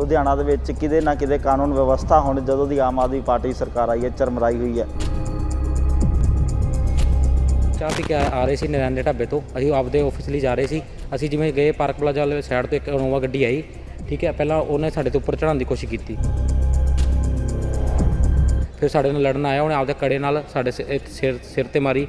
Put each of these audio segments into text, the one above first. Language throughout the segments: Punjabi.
ਲੁਧਿਆਣਾ ਦੇ ਵਿੱਚ ਕਿਤੇ ਨਾ ਕਿਤੇ ਕਾਨੂੰਨ ਵਿਵਸਥਾ ਹੁਣ ਜਦੋਂ ਦੀ ਆਮ ਆਦਮੀ ਪਾਰਟੀ ਸਰਕਾਰ ਆਈ ਹੈ, ਚਰਮਰਾਈ ਹੋਈ ਹੈ। ਚਾਹ ਪੀ ਕੇ ਆ ਆ ਰਹੇ ਸੀ ਨਰੈਣ ਦੇ ਢਾਬੇ ਤੋਂ। ਅਸੀਂ ਆਪਦੇ ਆਫਿਸ ਲਈ ਜਾ ਰਹੇ ਸੀ। ਅਸੀਂ ਜਿਵੇਂ ਗਏ ਪਾਰਕ ਪਲਾਜ਼ਾ ਵਾਲੇ ਸਾਈਡ ਤੋਂ ਇੱਕ ਇਨੋਵਾ ਗੱਡੀ ਆਈ। ਠੀਕ ਹੈ, ਪਹਿਲਾਂ ਉਹਨੇ ਸਾਡੇ ਤੋਂ ਉੱਪਰ ਚੜਾਉਣ ਦੀ ਕੋਸ਼ਿਸ਼ ਕੀਤੀ। ਫਿਰ ਸਾਡੇ ਨਾਲ ਲੜਨ ਆਇਆ, ਉਹਨੇ ਆਪਦੇ ਕੜੇ ਨਾਲ ਸਾਡੇ ਸਿ- ਇੱਥੇ ਸਿਰ ਸਿਰ ਤੇ ਮਾਰੀ।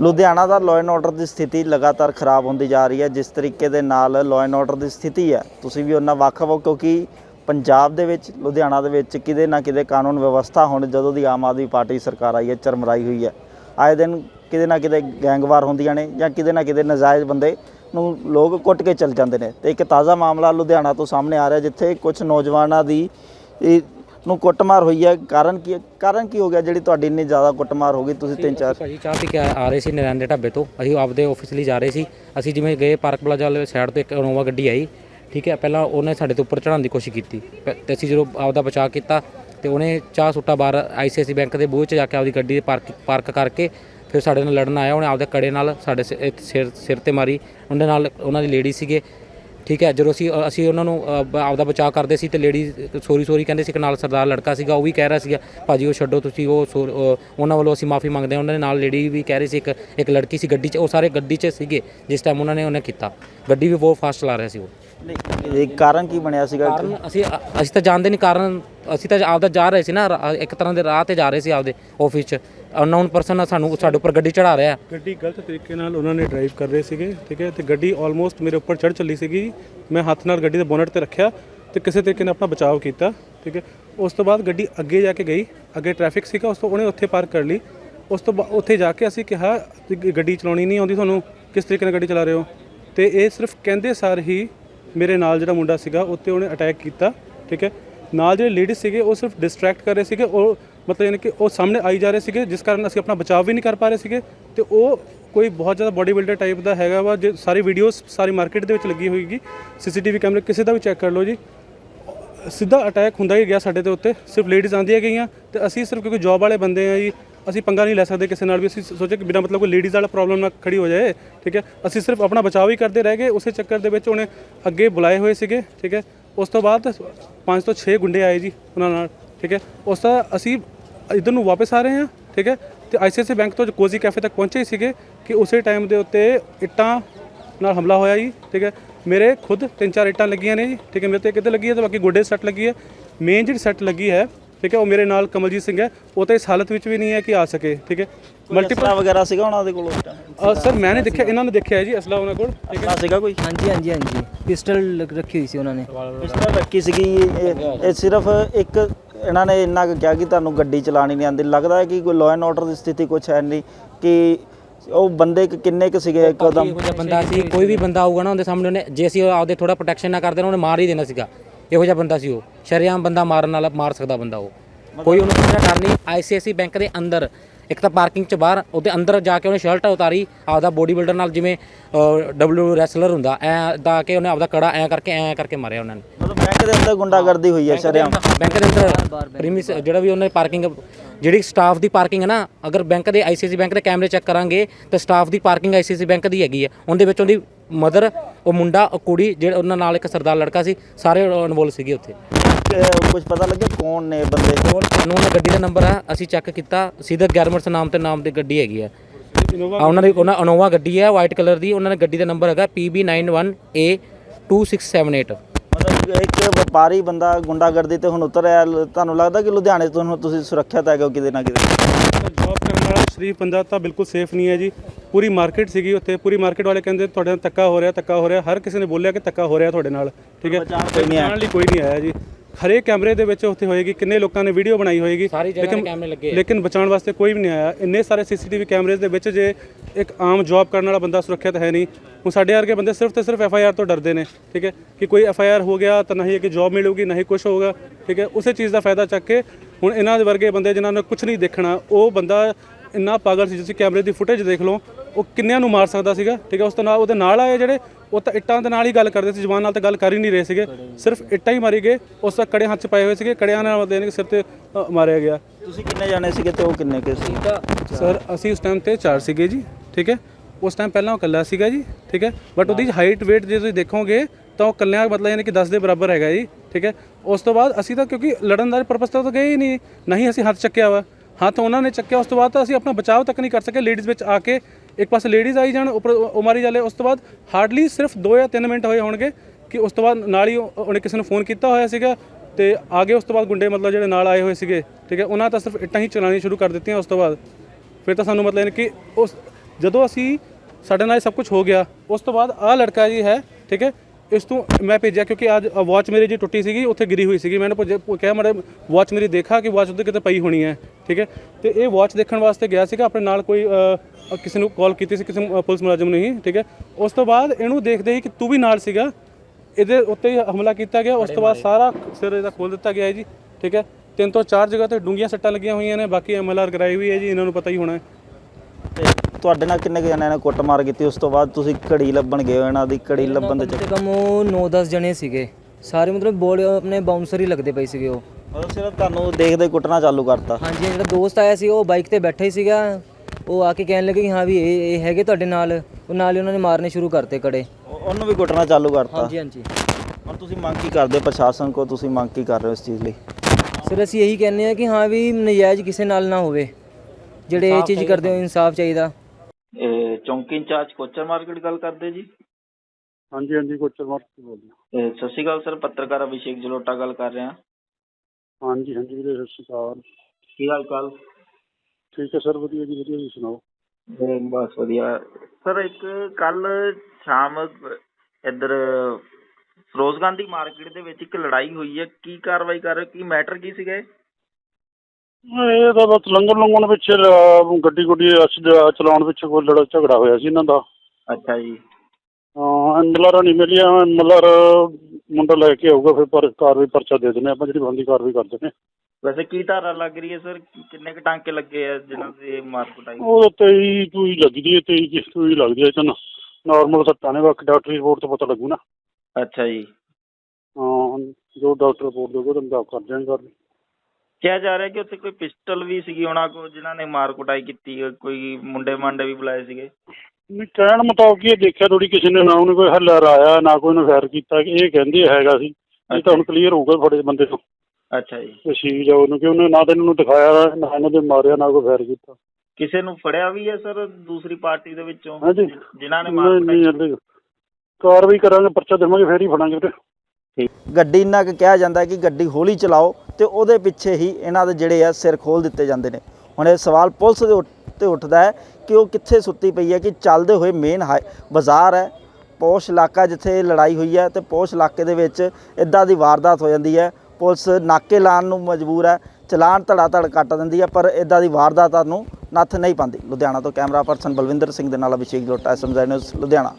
ਲੁਧਿਆਣਾ ਦਾ ਲਾਅ ਐਂਡ ਆਰਡਰ ਦੀ ਸਥਿਤੀ ਲਗਾਤਾਰ ਖਰਾਬ ਹੁੰਦੀ ਜਾ ਰਹੀ ਹੈ, ਜਿਸ ਤਰੀਕੇ ਦੇ ਨਾਲ ਲਾਅ ਐਂਡ ਆਰਡਰ ਦੀ ਸਥਿਤੀ ਹੈ। ਤੁਸੀਂ ਵੀ ਉਹਨਾਂ ਵਾਕਫ ਹੋ ਕਿਉਂਕਿ ਪੰਜਾਬ ਦੇ ਵਿੱਚ, ਲੁਧਿਆਣਾ ਦੇ ਵਿੱਚ ਕਿਤੇ ਨਾ ਕਿਤੇ ਕਾਨੂੰਨ ਵਿਵਸਥਾ ਹੁਣ ਜਦੋਂ ਦੀ ਆਮ ਆਦਮੀ ਪਾਰਟੀ ਸਰਕਾਰ ਆਈ ਹੈ, ਚਰਮਰਾਈ ਹੋਈ ਹੈ। ਆਏ ਦਿਨ ਕਿਤੇ ਨਾ ਕਿਤੇ ਗੈਂਗਵਾਰ ਹੁੰਦੀਆਂ ਨੇ ਜਾਂ ਕਿਤੇ ਨਾ ਕਿਤੇ ਨਜਾਇਜ਼ ਬੰਦੇ ਨੂੰ ਲੋਕ ਕੁੱਟ ਕੇ ਚੱਲ ਜਾਂਦੇ ਨੇ। ਤੇ ਇੱਕ ਤਾਜ਼ਾ ਮਾਮਲਾ ਲੁਧਿਆਣਾ ਤੋਂ ਸਾਹਮਣੇ ਆ ਰਿਹਾ, ਜਿੱਥੇ ਕੁਝ ਨੌਜਵਾਨਾਂ ਦੀ ਨੂੰ ਕੁੱਟਮਾਰ ਹੋਈ ਹੈ। ਕਾਰਨ ਕੀ ਕਾਰਨ ਕੀ ਹੋ ਗਿਆ ਜਿਹੜੀ ਤੁਹਾਡੀ ਇੰਨੀ ਜ਼ਿਆਦਾ ਕੁੱਟਮਾਰ ਹੋ ਗਈ? ਤੁਸੀਂ ਤਿੰਨ ਚਾਰ ਭਾਜੀ ਚਾਹ ਪੀ ਕੇ ਆ ਆ ਰਹੇ ਸੀ ਨਰੈਣ ਦੇ ਢਾਬੇ ਤੋਂ। ਅਸੀਂ ਆਪਦੇ ਆਫਿਸ ਲਈ ਜਾ ਰਹੇ ਸੀ। ਅਸੀਂ ਜਿਵੇਂ ਗਏ ਪਾਰਕ ਪਲਾਜ਼ਾ ਵਾਲੇ ਸਾਈਡ ਤੋਂ ਇੱਕ ਇਨੋਵਾ ਗੱਡੀ ਆਈ। ਠੀਕ ਹੈ ਪਹਿਲਾਂ ਉਹਨੇ ਸਾਡੇ ਤੋਂ ਉੱਪਰ ਚੜਾਉਣ ਦੀ ਕੋਸ਼ਿਸ਼ ਕੀਤੀ। ਪ- ਤੇ ਅਸੀਂ ਜਦੋਂ ਆਪਦਾ ਬਚਾਅ ਕੀਤਾ ਤੇ ਉਹਨੇ ਚਾਹ ਸੁੱਟਾ ਬਾਹਰ ਆਈਸੀਆਈਸੀ ਬੈਂਕ ਦੇ ਬੂਹੇ 'ਚ ਜਾ ਕੇ ਆਪਦੀ ਗੱਡੀ ਦੇ ਪਾਰਕ ਪਾਰਕ ਕਰਕੇ ਫਿਰ ਸਾਡੇ ਨਾਲ ਲੜਨ ਆਇਆ। ਉਹਨੇ ਆਪਦੇ ਕੜੇ ਨਾਲ ਸਾਡੇ ਸਿ- ਇੱਥੇ ਸਿਰ ਸਿਰ ਤੇ ਮਾਰੀ। ਉਹਦੇ ਨਾਲ ਉਹਨਾਂ ਦੀ ਲੇਡੀ ਸੀਗੇ। ਠੀਕ ਹੈ ਜਦੋਂ ਅਸੀਂ ਅਸੀਂ ਉਹਨਾਂ ਨੂੰ ਆਪਦਾ ਬਚਾਅ ਕਰਦੇ ਸੀ ਤੇ ਲੇਡੀ ਸੋਰੀ ਸੋਰੀ ਕਹਿੰਦੇ ਸੀ ਕਿ ਨਾਲ ਸਰਦਾਰ ਲੜਕਾ ਸੀਗਾ ਉਹ ਵੀ ਕਹਿ ਰਿਹਾ ਸੀਗਾ ਭਾਜੀ ਉਹ ਛੱਡੋ ਤੁਸੀਂ ਉਹ ਉਹਨਾਂ ਵੱਲੋਂ ਅਸੀਂ ਮਾਫੀ ਮੰਗਦੇ ਹਾਂ। ਉਹਨਾਂ ਦੇ ਨਾਲ ਲੇਡੀ ਵੀ ਕਹਿ ਰਹੀ ਸੀ ਇੱਕ ਇੱਕ ਲੜਕੀ ਸੀ ਗੱਡੀ 'ਚ ਉਹ ਸਾਰੇ ਗੱਡੀ 'ਚ ਸੀਗੇ ਜਿਸ ਟਾਈਮ ਉਹਨਾਂ ਨੇ ਉਹਨੇ ਕੀਤਾ। ਗੱਡੀ ਵੀ ਬਹੁਤ ਫਾਸਟ ਚਲਾ ਰਿਹਾ ਸੀ ਉਹ। ਨਹੀਂ ਇਹ ਕਾਰਨ ਕੀ ਬਣਿਆ ਸੀਗਾ? ਕਾਰਨ ਅਸੀਂ ਅਸੀਂ ਤਾਂ ਜਾਣਦੇ ਨਹੀਂ ਕਾਰਨ ਅਸੀਂ ਤਾਂ ਆਪਦਾ ਜਾ ਰਹੇ ਸੀ ਨਾ ਇੱਕ ਤਰ੍ਹਾਂ ਦੇ ਰਾਹ ਤੇ ਜਾ ਰਹੇ ਸੀ ਆਪਦੇ ਆਫਿਸ 'ਚ। ਅਨਨੋਨ ਪਰਸਨ ਸਾਨੂੰ ਸਾਡੇ ਉੱਪਰ ਗੱਡੀ ਚੜਾ ਰਿਹਾ। ਗੱਡੀ ਗਲਤ ਤਰੀਕੇ ਨਾਲ ਉਹਨਾਂ ਨੇ ਡਰਾਈਵ ਕਰ ਰਹੇ ਸੀਗੇ, ਠੀਕ ਹੈ? ਤੇ ਗੱਡੀ ਆਲਮੋਸਟ ਮੇਰੇ ਉੱਪਰ ਚੜ ਚੱਲੀ ਸੀਗੀ। ਮੈਂ ਹੱਥ ਨਾਲ ਗੱਡੀ ਦੇ ਬੋਨਟ ਤੇ ਰੱਖਿਆ ਤੇ ਕਿਸੇ ਤਰੀਕੇ ਨਾਲ ਆਪਣਾ ਬਚਾਅ ਕੀਤਾ, ਠੀਕ ਹੈ? ਉਸ ਤੋਂ ਬਾਅਦ ਗੱਡੀ ਅੱਗੇ ਜਾ ਕੇ ਗਈ, ਅੱਗੇ ਟ੍ਰੈਫਿਕ ਸੀਗਾ, ਉਸ ਤੋਂ ਉਹਨੇ ਉੱਥੇ ਪਾਰਕ ਕਰ ਲਈ। ਉਸ ਤੋਂ ਬਾਅਦ ਉੱਥੇ ਜਾ ਕੇ ਅਸੀਂ ਕਿਹਾ ਗੱਡੀ ਚਲਾਉਣੀ ਨਹੀਂ ਆਉਂਦੀ ਤੁਹਾਨੂੰ, ਕਿਸ ਤਰੀਕੇ ਨਾਲ ਗੱਡੀ ਚਲਾ ਰਹੇ ਹੋ? ਤੇ ਇਹ ਸਿਰਫ ਕਹਿੰਦੇ ਸਾਰ ਹੀ ਮੇਰੇ ਨਾਲ ਜਿਹੜਾ ਮੁੰਡਾ ਸੀਗਾ, ਉੱਤੇ ਉਹਨੇ ਅਟੈਕ ਕੀਤਾ, ਠੀਕ ਹੈ? ਨਾਲ ਜਿਹੜੇ ਲੇਡੀਜ਼ ਸੀਗੇ, ਉਹ ਸਿਰਫ ਡਿਸਟਰੈਕਟ ਕਰ ਰਹੇ ਸੀਗੇ, ਉਹ ਮਤਲਬ ਯਾਨੀ ਕਿ ਉਹ ਸਾਹਮਣੇ ਆਈ ਜਾ ਰਹੇ ਸੀਗੇ, ਜਿਸ ਕਾਰਨ ਅਸੀਂ ਆਪਣਾ ਬਚਾਅ ਵੀ ਨਹੀਂ ਕਰ ਪਾ ਰਹੇ ਸੀਗੇ। ਤੇ ਉਹ ਕੋਈ ਬਹੁਤ ਜ਼ਿਆਦਾ ਬੋਡੀ ਬਿਲਡਰ ਟਾਈਪ ਦਾ ਹੈਗਾ ਵਾ, ਜੇ ਸਾਰੀ ਵੀਡੀਓਜ਼ ਸਾਰੀ ਮਾਰਕੀਟ ਦੇ ਵਿੱਚ ਲੱਗੀ ਹੋਈਗੀ ਸੀਸੀਟੀਵੀ ਕੈਮਰੇ ਕਿਸੇ ਦਾ ਵੀ ਚੈੱਕ ਕਰ ਲਓ ਜੀ। ਸਿੱਧਾ ਅਟੈਕ ਹੁੰਦਾ ਹੀ ਗਿਆ ਸਾਡੇ ਤੇ ਉੱਤੇ। ਸਿਰਫ ਲੇਡੀਜ਼ ਆਂਦੀਆਂ ਗਈਆਂ। ਤੇ ਅਸੀਂ ਸਿਰਫ ਕਿਉਂਕਿ ਜੌਬ ਵਾਲੇ ਬੰਦੇ ਆ ਜੀ, ਅਸੀਂ ਪੰਗਾ ਨਹੀਂ ਲੈ ਸਕਦੇ ਕਿਸੇ ਨਾਲ ਵੀ। ਅਸੀਂ ਸੋਚਿਆ ਕਿ ਬਿਨਾਂ ਮਤਲਬ ਕੋਈ ਲੇਡੀਜ਼ ਵਾਲਾ ਪ੍ਰੋਬਲਮ ਨਾ ਖੜੀ ਹੋ ਜਾਏ, ਠੀਕ ਹੈ। ਅਸੀਂ ਸਿਰਫ ਆਪਣਾ ਬਚਾਅ ਹੀ ਕਰਦੇ ਰਹਿ ਗਏ। ਉਸੇ ਚੱਕਰ ਦੇ ਵਿੱਚ ਉਹਨੇ ਅੱਗੇ ਬੁਲਾਏ ਹੋਏ ਸੀਗੇ, ਠੀਕ ਹੈ। ਉਸ ਤੋਂ ਬਾਅਦ 5 ਤੋਂ 6 ਗੁੰਡੇ ਆਏ ਜੀ ਉਹਨਾਂ ਨਾਲ, ਠੀਕ ਹੈ। ਉਸ ਦਾ ਅਸੀਂ ਇਧਰ ਨੂੰ ਵਾਪਸ ਆ ਰਹੇ ਹਾਂ ਠੀਕ ਹੈ? ਤੇ ਆਈਸੀਆਈਸੀ ਬੈਂਕ ਤੋਂ ਕੋਜ਼ੀ ਕੈਫੇ ਤੱਕ ਪਹੁੰਚੇ ਹੀ ਸੀਗੇ ਕਿ ਉਸੇ ਟਾਈਮ ਦੇ ਉੱਤੇ ਇੱਟਾਂ ਨਾਲ ਹਮਲਾ ਹੋਇਆ ਜੀ ਠੀਕ ਹੈ? ਮੇਰੇ ਖੁਦ ਤਿੰਨ ਚਾਰ ਇੱਟਾਂ ਲੱਗੀਆਂ ਨੇ ਜੀ ਠੀਕ ਹੈ? ਮੇਰੇ ਤੇ ਕਿਤੇ ਲੱਗੀ ਹੈ ਤੇ ਬਾਕੀ ਗੋਡੇ ਸੱਟ ਲੱਗੀ ਹੈ। ਮੇਨ ਜਿਹੜੀ ਸੱਟ ਲੱਗੀ ਹੈ ਠੀਕ ਹੈ ਉਹ ਮੇਰੇ ਨਾਲ ਕਮਲਜੀਤ ਸਿੰਘ ਹੈ। ਉਹ ਤਾਂ ਇਸ ਹਾਲਤ ਵਿੱਚ ਵੀ ਨਹੀਂ ਹੈ ਕਿ ਆ ਸਕੇ ਠੀਕ ਹੈ? ਮਲਟੀਪਲ ਵਗੈਰਾ ਸੀਗਾ ਉਹਨਾਂ ਦੇ ਕੋਲ ਸਰ ਮੈਂ ਨਹੀਂ ਦੇਖਿਆ ਇਹਨਾਂ ਨੇ ਦੇਖਿਆ ਹੈ ਜੀ ਅਸਲਾ ਉਹਨਾਂ ਕੋਲ ਠੀਕ ਹੈ? ਸੀਗਾ ਕੋਈ? ਹਾਂਜੀ ਹਾਂਜੀ ਹਾਂਜੀ। ਪਿਸਟਲ ਰੱਖੀ ਹੋਈ ਸੀ ਉਹਨਾਂ ਨੇ। ਤਰ੍ਹਾਂ ਰੱਖੀ ਸੀਗੀ ਇਹ ਇਹ ਸਿਰਫ ਇੱਕ ਇਹਨਾਂ ਨੇ ਇੰਨਾ ਕੁ ਕਿਹਾ ਕਿ ਤੁਹਾਨੂੰ ਗੱਡੀ ਚਲਾਣੀ ਨਹੀਂ ਆਉਂਦੀ। ਲੱਗਦਾ ਹੈ ਕਿ ਕੋਈ ਲਾਅ ਐਂਡ ਆਰਡਰ ਦੀ ਸਥਿਤੀ ਕੁਛ ਹੈ ਨਹੀਂ ਕਿ ਉਹ ਬੰਦੇ ਕਿ- ਕਿੰਨੇ ਕੁ ਸੀਗੇ ਇੱਕਦਮ? ਇਹੋ ਜਿਹਾ ਬੰਦਾ ਸੀ ਕੋਈ ਵੀ ਬੰਦਾ ਆਊਗਾ ਨਾ ਉਹਦੇ ਸਾਹਮਣੇ ਉਹਨੇ ਜੇ ਅਸੀਂ ਆਪਦੇ ਥੋੜਾ ਪ੍ਰੋਟੈਕਸ਼ਨ ਨਾ ਕਰਦੇ ਨਾ ਉਹਨੇ ਮਾਰ ਹੀ ਦੇਣਾ ਸੀਗਾ। ਇਹੋ ਜਿਹਾ ਬੰਦਾ ਸੀ ਉਹ। ਸ਼ਰੇਆਮ ਬੰਦਾ ਮਾਰਨ ਵਾਲਾ ਮਾਰ ਸਕਦਾ ਬੰਦਾ ਉਹ। ਕੋਈ ਉਹਨੂੰ ਦਾ ਡਰ ਨਹੀਂ। ਆਈਸੀਆਈਸੀ ਬੈਂਕ ਦੇ ਅੰਦਰ ਇੱਕ ਤਾਂ ਪਾਰਕਿੰਗ ਚ ਬਾਹਰ ਉਹਦੇ ਅੰਦਰ ਜਾ ਕੇ ਉਹਨੇ ਸ਼ਰਟ ਉਤਾਰੀ ਆਪਦਾ ਬੋਡੀ ਬਿਲਡਰ ਨਾਲ ਜਿਵੇਂ ਡਬਲਯੂ ਰੈਸਲਰ ਹੁੰਦਾ ਐ ਦਾ ਕੇ ਉਹਨੇ ਆਪਦਾ ਕੜਾ ਐ ਕਰਕੇ ਐ ਕਰਕੇ ਮਾਰਿਆ ਉਹਨਾਂ ਨੇ। ਮਤਲਬ ਬੈਂਕ ਦੇ ਅੰਦਰ ਗੁੰਡਾਗਰਦੀ ਹੋਈ ਹੈ ਸ਼ਰੇਆਮ। ਬੈਂਕ ਦੇ ਅੰਦਰ ਪ੍ਰੀਮਿਸ ਜਿਹੜਾ ਵੀ ਉਹਨੇ ਪਾਰਕਿੰਗ ਜਿਹੜੀ ਸਟਾਫ ਦੀ ਪਾਰਕਿੰਗ ਹੈ ਨਾ ਅਗਰ ਬੈਂਕ ਦੇ ਆਈਸੀਆਈਸੀ ਬੈਂਕ ਦੇ ਕੈਮਰੇ ਚੈੱਕ ਕਰਾਂਗੇ ਤਾਂ ਸਟਾਫ ਦੀ ਪਾਰਕਿੰਗ ਆਈਸੀਆਈਸੀ ਬੈਂਕ ਦੀ ਹੈਗੀ ਹੈ। ਉਹਦੇ ਵਿੱਚ ਉਹਦੀ ਮਦਰ ਉਹ ਮੁੰਡਾ ਉਹ ਕੁੜੀ ਜਿਹੜਾ ਉਹਨਾਂ ਨਾਲ ਇੱਕ ਸਰਦਾਰ ਲੜਕਾ ਸੀ ਸਾਰੇ ਇਨਵੋਲ ਸੀਗੇ ਉੱਥੇ। ਕੁਝ ਪਤਾ ਲੱਗਿਆ ਕੌਣ ਨੇ ਬੰਦੇ? ਕੋਲ ਸਾਨੂੰ ਉਹਨਾਂ ਗੱਡੀ ਦਾ ਨੰਬਰ ਆ ਅਸੀਂ ਚੈੱਕ ਕੀਤਾ। ਸਿੱਧਾ ਗੈਰਮੈਂਟਸ ਨਾਮ ਤੇ ਨਾਮ ਦੀ ਗੱਡੀ ਹੈਗੀ ਆ ਇਨੋਵਾ ਆ ਉਹਨਾਂ ਦੀ ਉਹਨਾਂ ਇਨੋਵਾ ਗੱਡੀ ਹੈ ਵਾਈਟ ਕਲਰ ਦੀ ਉਹਨਾਂ ਦੇ ਗੱਡੀ ਦਾ ਨੰਬਰ ਹੈਗਾ PB91A2678 ਮਤਲਬ ਇੱਕ ਵਪਾਰੀ ਬੰਦਾ ਗੁੰਡਾਗਰਦੀ ਤੇ ਹੁਣ ਉਤਰ ਆਇਆ ਲ- ਤੁਹਾਨੂੰ ਲੱਗਦਾ ਕਿ ਲੁਧਿਆਣੇ ਤੋਂ ਹੁਣ ਤੁਸੀਂ ਸੁਰੱਖਿਅਤ ਹੈਗੇ ਹੋ ਕਿਤੇ ਨਾ ਕਿਤੇ? ਜੌਬ ਕਰਨ ਵਾਲਾ ਸ਼ਰੀਫ ਬੰਦਾ ਤਾਂ ਬਿਲਕੁਲ ਸੇਫ ਨਹੀਂ ਹੈ ਜੀ। ਪੂਰੀ ਮਾਰਕੀਟ ਸੀਗੀ ਉੱਥੇ ਪੂਰੀ ਮਾਰਕੀਟ ਵਾਲੇ ਕਹਿੰਦੇ ਤੁਹਾਡੇ ਨਾਲ ਧੱਕਾ ਹੋ ਰਿਹਾ ਧੱਕਾ ਹੋ ਰਿਹਾ। ਹਰ ਕਿਸੇ ਨੇ ਬੋਲਿਆ ਕਿ ਧੱਕਾ ਹੋ ਰਿਹਾ ਤੁਹਾਡੇ ਨਾਲ ਠੀਕ ਹੈ? ਬਚਾਉਣ ਕੋਈ ਨਹੀਂ ਆਇਆ। ਬਚਾਉਣ ਲਈ ਕੋਈ ਨਹੀਂ ਆਇਆ ਜੀ। ਹਰੇਕ ਕੈਮਰੇ ਦੇ ਵਿੱਚ ਉੱਥੇ ਹੋਏਗੀ ਕਿੰਨੇ ਲੋਕਾਂ ਨੇ ਵੀਡੀਓ ਬਣਾਈ ਹੋਏਗੀ ਸਾਰੀ ਜਗ੍ਹਾ ਤੇ ਕੈਮਰੇ ਲੱਗੇ ਆ। ਲੇਕਿਨ ਬਚਾਉਣ ਵਾਸਤੇ ਕੋਈ ਵੀ ਨਹੀਂ ਆਇਆ। ਇੰਨੇ ਸਾਰੇ ਸੀਸੀਟੀਵੀ ਕੈਮਰੇਜ਼ ਦੇ ਵਿੱਚ ਜੇ ਇੱਕ ਆਮ ਜੌਬ ਕਰਨ ਵਾਲਾ ਬੰਦਾ ਸੁਰੱਖਿਅਤ ਹੈ ਨਹੀਂ ਹੁਣ ਸਾਡੇ ਵਰਗੇ ਬੰਦੇ ਸਿਰਫ ਤੇ ਸਿਰਫ ਐਫ ਆਈ ਆਰ ਤੋਂ ਡਰਦੇ ਨੇ ਠੀਕ ਹੈ? ਕਿ ਕੋਈ ਐਫ ਆਈ ਆਰ ਹੋ ਗਿਆ ਤਾਂ ਨਹੀਂ ਕਿ ਜੌਬ ਮਿਲੂਗੀ ਨਹੀਂ ਕੁਝ ਹੋਊਗਾ ਠੀਕ ਹੈ? ਉਸੇ ਚੀਜ਼ ਦਾ ਫਾਇਦਾ ਚੱਕ ਕੇ ਹੁਣ ਇਹਨਾਂ ਦੇ ਵਰਗੇ ਬੰਦੇ ਜਿਨ੍ਹਾਂ ਨੇ ਕੁਝ ਨਹੀਂ ਦੇਖਣਾ ਉਹ ਬੰਦਾ ਇੰਨਾ ਪਾਗਲ ਸੀ ਜਿਸ ਕੈਮਰੇ ਦੀ ਫੁਟੇਜ ਦੇਖ ਲਓ ਉਹ ਕਿੰਨਿਆਂ ਨੂੰ ਮਾਰ ਸਕਦਾ ਸੀਗਾ ਠੀਕ ਹੈ ਉਸ ਤੋਂ ਨਾਲ ਉਹਦੇ ਨਾਲ ਆਏ ਜਿਹੜੇ ਉਹ ਤਾਂ ਇੱਟਾਂ ਦੇ ਨਾਲ ਹੀ ਗੱਲ ਕਰਦੇ ਸੀ ਜ਼ਬਾਨ ਨਾਲ ਤਾਂ ਗੱਲ ਕਰ ਹੀ ਨਹੀਂ ਰਹੇ ਸੀਗੇ ਸਿਰਫ ਇੱਟਾਂ ਹੀ ਮਾਰੀ ਗਏ ਉਸ ਦਾ ਕੜੇ ਹੱਥ 'ਚ ਪਏ ਹੋਏ ਸੀਗੇ ਕੜਿਆਂ ਨਾਲ ਉਹਦੇ ਨੇ ਸਿਰ ਤੇ ਅ, ਮਾਰਿਆ ਗਿਆ। ਤੁਸੀਂ ਕਿੰਨੇ ਜਾਣੇ ਸੀਗੇ ਤੇ ਉਹ ਕਿੰਨੇ ਕੇ ਸੀ? ਸਰ ਅਸੀਂ ਉਸ ਟਾਈਮ ਤੇ ਚਾਰ ਸੀਗੇ ਜੀ ਠੀਕ ਹੈ ਉਸ ਟਾਈਮ ਪਹਿਲਾਂ ਉਹ ਇਕੱਲਾ ਸੀਗਾ ਜੀ ਠੀਕ ਹੈ ਬਟ ਉਹਦੀ ਹਾਈਟ weight ਜੇ ਤੁਸੀਂ ਦੇਖੋਗੇ ਤਾਂ ਉਹ ਇਕੱਲਿਆਂ ਮਤਲਬ ਯਾਨੀ ਕਿ 10 ਦੇ ਬਰਾਬਰ ਹੈਗਾ ਜੀ ਠੀਕ ਹੈ ਉਸ ਤੋਂ ਬਾਅਦ ਅਸੀਂ ਤਾਂ ਕਿਉਂਕਿ ਲੜਨ ਦਾ ਪਰਪਸ ਤਾਂ ਗਏ ਹੀ ਨਹੀਂ ਨਹੀਂ ਅਸੀਂ ਹੱਥ ਚੱਕਿਆ ਵਾ। ਹੱਥ ਉਹਨਾਂ ਨੇ ਚੱਕਿਆ, ਉਸ ਤੋਂ ਬਾਅਦ ਤਾਂ ਅਸੀਂ ਆਪਣਾ ਬਚਾਅ ਤੱਕ ਨਹੀਂ ਕਰ ਸਕੇ ਲੇਡੀਜ਼ ਵਿੱਚ ਆ ਕੇ ਇੱਕ ਪਾਸੇ ਲੇਡੀਜ਼ ਆਈ ਜਾਣ, ਉੱਪਰ ਉਹ ਮਾਰੀ ਜਾਲੇ, ਉਸ ਤੋਂ ਬਾਅਦ ਹਾਰਡਲੀ ਸਿਰਫ 2 ਜਾਂ 3 ਮਿੰਟ ਹੋਏ ਹੋਣਗੇ ਕਿ ਉਸ ਤੋਂ ਬਾਅਦ ਨਾਲ ਹੀ ਉਹਨੇ ਕਿਸੇ ਨੂੰ ਫੋਨ ਕੀਤਾ ਹੋਇਆ ਸੀਗਾ ਤੇ ਆਗੇ ਉਸ ਤੋਂ ਬਾਅਦ ਗੁੰਡੇ ਮਤਲਬ ਜਿਹੜੇ ਨਾਲ ਆਏ ਹੋਏ ਸੀਗੇ, ਠੀਕ ਹੈ, ਉਹਨਾਂ ਤਾਂ ਸਿਰਫ ਇੱਟਾਂ ਹੀ ਚਲਾਉਣੀ ਸ਼ੁਰੂ ਕਰ ਦਿੱਤੀਆਂ ਉਸ ਤੋਂ ਬਾਅਦ। ਫਿਰ ਤਾਂ ਸਾਨੂੰ ਮਤਲਬ ਯਾਨੀ ਕਿ ਉਸ ਜਦੋਂ ਅਸੀਂ ਸਾਡੇ ਨਾਲ ਸਭ ਕੁਝ ਹੋ ਗਿਆ, ਉਸ ਤੋਂ ਬਾਅਦ ਆਹ ਲੜਕਾ ਜੀ ਹੈ, ਠੀਕ ਹੈ ਇਸ ਤੋਂ ਮੈਂ ਭੇਜਿਆ ਕਿਉਂਕਿ ਅੱਜ ਵਾਚ ਮੇਰੀ ਜੀ ਟੁੱਟੀ ਸੀਗੀ, ਉੱਥੇ ਗਿਰੀ ਹੋਈ ਸੀਗੀ। ਮੈਨੂੰ ਭੇਜਿਆ ਕਿਹਾ ਮੜੇ ਵਾਚ ਮੇਰੀ ਦੇਖਾ ਕਿ ਵਾਚ ਉੱਧਰ ਕਿਤੇ ਪਈ ਹੋਣੀ ਹੈ, ਠੀਕ ਹੈ? ਤੇ ਇਹ ਵਾਚ ਦੇਖਣ ਵਾਸਤੇ ਗਿਆ ਸੀਗਾ, ਆਪਣੇ ਨਾਲ ਕੋਈ ਕਿਸੇ ਨੂੰ ਕਾਲ ਕੀਤੀ ਸੀ, ਕਿਸੇ ਪੁਲਿਸ ਮੁਲਾਜ਼ਮ ਨੇ ਹੀ, ਠੀਕ ਹੈ? ਉਸ ਤੋਂ ਬਾਅਦ ਇਹਨੂੰ ਦੇਖਦੇ ਹੀ ਕਿ ਤੂੰ ਵੀ ਨਾਲ ਸੀਗਾ। ਇਹਦੇ ਉੱਤੇ ਹੀ ਹਮਲਾ ਕੀਤਾ ਗਿਆ। ਉਸ ਤੋਂ ਬਾਅਦ ਸਾਰਾ ਸਿਰ ਇਹਦਾ ਖੋਲ ਦਿੱਤਾ ਗਿਆ ਹੈ ਜੀ, ਠੀਕ ਹੈ? ਤਿੰਨ ਤੋਂ ਚਾਰ ਜਗ੍ਹਾ ਤੇ ਡੂੰਘੀਆਂ ਸੱਟਾਂ ਲੱਗੀਆਂ ਹੋਈਆਂ ਨੇ, ਬਾਕੀ ਐਮਐਲਆਰ ਕਰਾਈ ਹੋਈ ਹੈ ਜੀ, ਇਹਨਾਂ ਨੂੰ ਪਤਾ ਹੀ ਹੋਣਾ ਹੈ। ਤੁਹਾਡੇ ਨਾਲ ਕਿੰਨੇ ਕੁ ਜਣਿਆਂ ਨੇ ਕੁੱਟਮਾਰ ਕੀਤੀ? ਉਸ ਤੋਂ ਬਾਅਦ ਤੁਸੀਂ ਘੜੀ ਲੱਭਣ ਗਏ ਹੋ ਇਹਨਾਂ ਦੀ ਘੜੀ ਲੱਭਣ ਦੇ ਕਮ ਚੱਕਰ ਕਮ ਉਹ 9-10 ਜਣੇ ਸੀਗੇ। ਸਾਰੇ ਮਤਲਬ ਬੋਲ ਆਪਣੇ ਬਾਉਂਸਰ ਹੀ ਲੱਗਦੇ ਪਏ ਸੀਗੇ ਉਹ। ਮਤਲਬ ਸਿਰਫ ਤੁਹਾਨੂੰ ਦੇਖਦੇ ਕੁੱਟਣਾ ਚਾਲੂ ਕਰਤਾ? ਹਾਂਜੀ ਜਿਹੜਾ ਦੋਸਤ ਆਇਆ ਸੀ ਉਹ ਬਾਈਕ ਤੇ ਬੈਠਾ ਹੀ ਸੀਗਾ। ਉਹ ਆ ਕੇ ਕਹਿਣ ਲੱਗੇ ਕਿ ਹਾਂ ਵੀ ਇਹ ਇਹ ਹੈਗੇ ਤੁਹਾਡੇ ਨਾਲ। ਉਹ ਨਾਲ ਹੀ ਉਹਨਾਂ ਨੇ ਮਾਰਨੇ ਸ਼ੁਰੂ ਕਰਤੇ ਕੜੇ ਉਹ- ਉਹਨੂੰ ਵੀ ਕੁੱਟਣਾ ਚਾਲੂ ਕਰਤਾ? ਹਾਂਜੀ ਹਾਂਜੀ। ਹੁਣ ਤੁਸੀਂ ਮੰਗ ਕੀ ਕਰਦੇ? ਹੋ ਪ੍ਰਸ਼ਾਸਨ ਕੋ ਤੁਸੀਂ ਮੰਗ ਕੀ ਕਰ ਰਹੇ ਹੋ ਇਸ ਚੀਜ਼ ਲਈ? ਸਰ ਅਸੀਂ ਇਹੀ ਕਹਿੰਦੇ ਆ ਕਿ ਹਾਂ ਵੀ ਨਜਾਇਜ਼ ਕਿਸੇ ਨਾਲ ਨਾ ਹੋਵੇ। ਜਿਹੜੇ ਇਹ ਚੀਜ਼ ਕਰਦੇ ਹੋ ਇਨਸਾਫ ਚਾਹੀਦਾ। ਚੌਂਕੀ ਇੰਚਾਰਜ ਕੋਚਰ ਮਾਰਕੀਟ ਗੱਲ ਕਰਦੇ ਜੀ? ਹਾਂਜੀ ਹਾਂਜੀ ਕੋਚਰ ਮਾਰਕੀਟ ਬੋਲਦੇ ਇਹ ਸਤਿ ਸ਼੍ਰੀ ਅਕਾਲ ਸਰ ਪੱਤਰਕਾਰ ਅਭਿਸ਼ੇਕ ਜਲੋਟਾ ਗੱਲ ਕਰ ਰਹੇ ਹਾਂਜੀ ਹਾਂਜੀ ਵੀਰੇ ਸਤਿ ਸ਼੍ਰੀ ਅਕਾਲ। ਕੀ ਹਾਲ ਚਾਲ? ਠੀਕ ਹੈ ਸਰ ਵਧੀਆ ਜੀ ਵਧੀਆ ਜੀ ਸੁਣਾਓ? ਬਸ ਵਧੀਆ। ਸਰ ਇੱਕ ਕੱਲ ਸ਼ਾਮ ਇੱਧਰ ਗਾਂਧੀ ਮਾਰਕੀਟ ਦੇ ਵਿੱਚ ਇੱਕ ਲੜਾਈ ਹੋਈ ਹੈ। ਕੀ ਕਾਰਵਾਈ ਕਰ ਰਹੇ? ਕੀ ਮੈਟਰ ਕੀ ਸੀਗਾ? ਇਹ? ਇਹ ਤਾਂ ਬਸ ਲੰਗਰ ਲੰਗਣ ਵਿੱਚ ਲ- ਗੱਡੀ ਗੁੱਡੀ ਅਸ- ਚਲਾਉਣ ਵਿੱਚ ਕੋਈ ਲੜਾ ਝਗੜਾ ਹੋਇਆ ਸੀ ਇਹਨਾਂ ਦਾ। ਅੱਛਾ ਜੀ। ਹਾਂ ਐਮਐਲਆਰ ਨਹੀਂ ਮਿਲਿਆ ਐਮਐਲਆਰ ਮੁੰਡਾ ਲੈ ਕੇ ਆਊਗਾ ਫਿਰ ਪਰ ਕਾਰਵਾਈ ਪਰਚਾ ਦੇ ਦਿੰਦੇ ਆਪਾਂ ਜਿਹੜੀ ਬੰਦੀ ਕਾਰਵਾਈ ਕਰ ਦਿੰਦੇ ਵੈਸੇ ਕੀ ਧਾਰਾ ਲੱਗ ਰਹੀ ਹੈ ਸਰ? ਕਿੰਨੇ ਕ ਟਾਂਕੇ ਲੱਗੇ ਆ ਜਿਨ੍ਹਾਂ ਦੇ ਮਾਰ ਕੁਟਾਈ ਉਹ ਤੇਈ ਤੂੰ ਹੀ ਲੱਗਦੀ ਹੈ ਤੇਈ ਕਿਸ ਤੂੰ ਹੀ ਲੱਗਦੀ ਹੈ ਚੰਨ ਨਾਰਮਲ ਸੱਟਾਂ ਨੇ ਬਾਕੀ ਡਾਕਟਰੀ ਰਿਪੋਰਟ ਤੋਂ ਪਤਾ ਲੱਗੂ ਨਾ। ਅੱਛਾ ਜੀ। ਹਾਂ ਜੋ ਡਾਕਟਰ ਰਿਪੋਰਟ ਤੁਹਾਨੂੰ ਦੱਸ ਕਰ ਦਿਆਂਗੇ ਕਰ ਕਿਹਾ ਜਾ ਰਿਹਾ ਕਿ ਉੱਥੇ ਕੋਈ ਪਿਸਟਲ ਵੀ ਸੀਗੀ ਉਹਨਾਂ ਕੋਲ ਜਿਨ੍ਹਾਂ ਨੇ ਮਾਰ ਕੁਟਾਈ ਕੀਤੀ ਹੈ ਕੋਈ ਮੁੰਡੇ ਮਾਂਡੇ ਵੀ ਬੁਲਾਏ ਸੀਗੇ? ਨਹੀਂ ਕਹਿਣ ਮੁਤਾਬਕ ਇਹ ਦੇਖਿਆ ਥੋੜੀ ਕਿਸੇ ਨੇ ਨਾ ਉਹਨੇ ਕੋਈ ਹੱਲਾ ਰਾਇਆ ਨਾ ਕੋਈ ਨੇ ਫਾਇਰ ਕੀਤਾ ਕਿ ਇਹ ਕਹਿੰਦੇ ਹੈਗਾ ਸੀ। ਇਹ ਤਾਂ ਹੁਣ ਕਲੀਅਰ ਹੋਊਗਾ ਤੁਹਾਡੇ ਬੰਦੇ ਤੋਂ। ਅੱਛਾ ਜੀ। ਤੇ ਸੀ ਉਹਨੂੰ ਕਿ ਉਹਨੇ ਨਾ ਤਾਂ ਇਹਨਾਂ ਨੂੰ ਦਿਖਾਇਆ ਨਾ ਇਹਨਾਂ ਦੇ ਮਾਰਿਆ ਨਾ ਕੋਈ ਫਾਇਰ ਕੀਤਾ। ਕਿਸੇ ਨੂੰ ਫੜਿਆ ਵੀ ਹੈ ਸਰ ਦੂਸਰੀ ਪਾਰਟੀ ਦੇ ਵਿੱਚੋਂ? ਹਾਂਜੀ। ਜਿਨ੍ਹਾਂ ਨੇ ਮਾਰ ਨਹੀਂ ਕੁਟਾਈ ਨਹੀਂ ਹਲੇ ਕਾਰਵਾਈ ਕਰਾਂਗੇ ਪਰਚਾ ਦੇਵਾਂਗੇ ਫੇਰ ਹੀ ਫੜਾਂਗੇ ਤੇ। ਗੱਡੀ ਇੰਨਾ ਕੁ ਕਿਹਾ ਜਾਂਦਾ ਕਿ ਗੱਡੀ ਹੌਲੀ ਚਲਾਓ ਤੇ ਉਹਦੇ ਪਿੱਛੇ ਹੀ ਇਹਨਾਂ ਦੇ ਜਿਹੜੇ ਆ ਸਿਰ ਖੋਲ ਦਿੱਤੇ ਜਾਂਦੇ ਨੇ। ਹੁਣ ਇਹ ਸਵਾਲ ਪੁਲਿਸ ਦੇ ਉੱਤੇ ਉੱਠਦਾ ਹੈ ਕਿ ਉਹ ਕਿੱਥੇ ਸੁੱਤੀ ਪਈ ਹੈ ਕਿ ਚੱਲਦੇ ਹੋਏ ਮੇਨ ਬਾਜ਼ਾਰ ਹੈ, ਪੋਸ਼ ਇਲਾਕਾ ਜਿੱਥੇ ਲੜਾਈ ਹੋਈ ਹੈ ਤੇ ਪੋਸ਼ ਇਲਾਕੇ ਦੇ ਵਿੱਚ ਇਦਾਂ ਦੀ ਵਾਰਦਾਤ ਹੋ ਜਾਂਦੀ ਹੈ। ਪੁਲਿਸ ਨਾਕੇ ਲਾਉਣ ਨੂੰ ਮਜਬੂਰ ਹੈ, ਚਲਾਨ ਧੜਾ ਧੜ ਕੱਟ ਦਿੰਦੀ ਹੈ, ਪਰ ਇਦਾਂ ਦੀ ਵਾਰਦਾਤਾਂ ਨੂੰ ਨੱਥ ਨਹੀਂ ਪਾਉਂਦੀ। ਲੁਧਿਆਣਾ ਤੋਂ ਕੈਮਰਾ ਪਰਸਨ ਬਲਵਿੰਦਰ ਸਿੰਘ ਦੇ ਨਾਲ ਅਭਿਸ਼ੇਕ ਜੋਟਾ ਐਸਐਮਜ਼ੈਡ ਨਿਊਜ਼, ਲੁਧਿਆਣਾ।